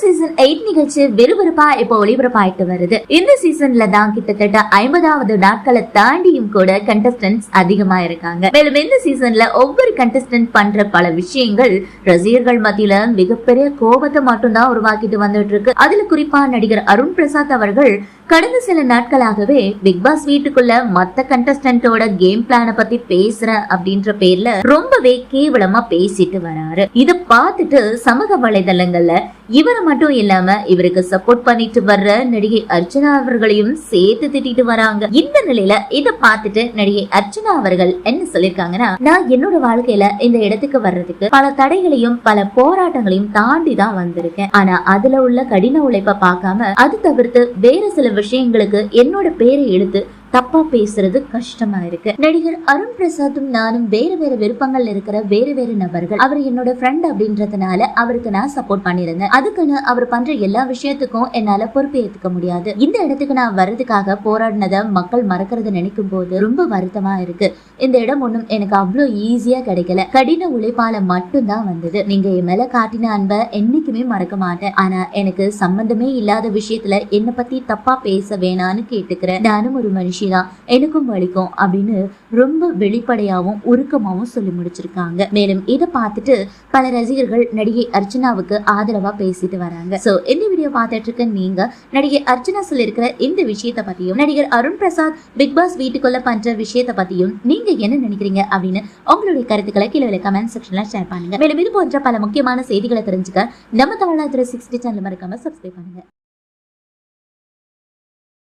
Season eight நிகழ்ச்சி விறுவிறுப்பா இப்போ ஒளிபரப்பாயிட்டு வருது. இந்த சீசன்ல தான் கிட்டத்தட்ட ஐம்பதாவது நாட்களை தாண்டியும் கூட கண்டஸ்டன்ட்ஸ் அதிகமா இருக்காங்க. மேலும் இந்த சீசன்ல ஒவ்வொரு கண்டஸ்டன்ட் பண்ற பல விஷயங்கள் ரசிகர்கள் மத்தியில மிகப்பெரிய கோபத்தை மட்டும்தான் உருவாக்கிட்டு வந்துட்டு இருக்கு. அதுல குறிப்பா நடிகர் அருண் பிரசாத் அவர்கள் கடந்த சில நாட்களாகவே பிக் பாஸ் வீட்டுக்குள்ள மத்த கண்டஸ்டன்டோட கேம் பிளான பத்தி பேசுறேன் அப்படின்ற பேர்ல ரொம்பவே கேவலமா பேசிட்டு வராரு. இத பார்த்துட்டு சமூக வலைதளங்கள்ல இவரை மட்டும் இல்லாம இவருக்கு சப்போர்ட் பண்ணிட்டு வர்ற நடிகை அர்ச்சனா அவர்களையும் சேர்த்து திட்டிட்டு வராங்க. இந்த நிலையில இத பார்த்துட்டு நடிகை அர்ச்சனா அவர்கள் என்ன சொல்லிருக்காங்கன்னா நான் என்னோட வாழ்க்கையில இந்த இடத்துக்கு வர்றதுக்கு பல தடைகளையும் பல போராட்டங்களையும் தாண்டி தான் வந்திருக்கேன். ஆனா அதுல உள்ள கடின உழைப்பை பார்க்காம அது தவிர்த்து வேற சில விஷயங்களுக்கு என்னோட பேரை எடுத்து தப்பா பேசுறது கஷ்டமா இருக்கு. நடிகர் அருண் பிரசாத்தும் நானும் வேறு வேறு விருப்பங்கள் இருக்கிற வேறு வேறு நபர்கள். அவர் என்னோட ஃப்ரெண்ட் அப்படின்றதுனால அவருக்கு நான் சப்போர்ட் பண்ணியிருந்தேன். அதுக்குன்னு அவர் பண்ற எல்லா விஷயத்துக்கும் என்னால பொறுப்பு ஏத்துக்க முடியாது. இந்த இடத்துக்கு நான் வர்றதுக்காக போராடினதை மக்கள் மறக்கிறத நினைக்கும் போது ரொம்ப வருத்தமா இருக்கு. இந்த இடம் ஒண்ணும் எனக்கு அவ்வளோ ஈஸியா கிடைக்கல. கடின உழைப்பால மட்டும்தான் வந்தது. நீங்க என் மேல காட்டின அன்பை என்னைக்குமே மறக்க மாட்டேன். ஆனா எனக்கு சம்பந்தமே இல்லாத விஷயத்துல என்னை பத்தி தப்பா பேச வேணான்னு கேட்டுக்கிறேன். நானும் ஒரு மனுஷன் மனுஷி தான் எனக்கும் வலிக்கும் அப்படின்னு ரொம்ப வெளிப்படையாவும் உருக்கமாவும் சொல்லி முடிச்சிருக்காங்க. மேலும் இதை பார்த்துட்டு பல ரசிகர்கள் நடிகை அர்ச்சனாவுக்கு ஆதரவா பேசிட்டு வராங்க. சோ இந்த வீடியோ பார்த்துட்டு இருக்க நீங்க நடிகை அர்ச்சனா சொல்லியிருக்கிற இந்த விஷயத்த பத்தியும் நடிகர் அருண் பிரசாத் பிக் பாஸ் வீட்டுக்குள்ள பண்ற விஷயத்த பத்தியும் நீங்க என்ன நினைக்கிறீங்க அப்படின்னு உங்களுடைய கருத்துக்களை கீழே கமெண்ட் செக்ஷன்ல ஷேர் பண்ணுங்க. மேலும் இது போன்ற பல முக்கியமான செய்திகளை தெரிஞ்சுக்க நம்ம தமிழ்நாடு சிக்ஸ்டி சேனல் மறக்காம சப்ஸ்கிரைப் பண்ணுங்க.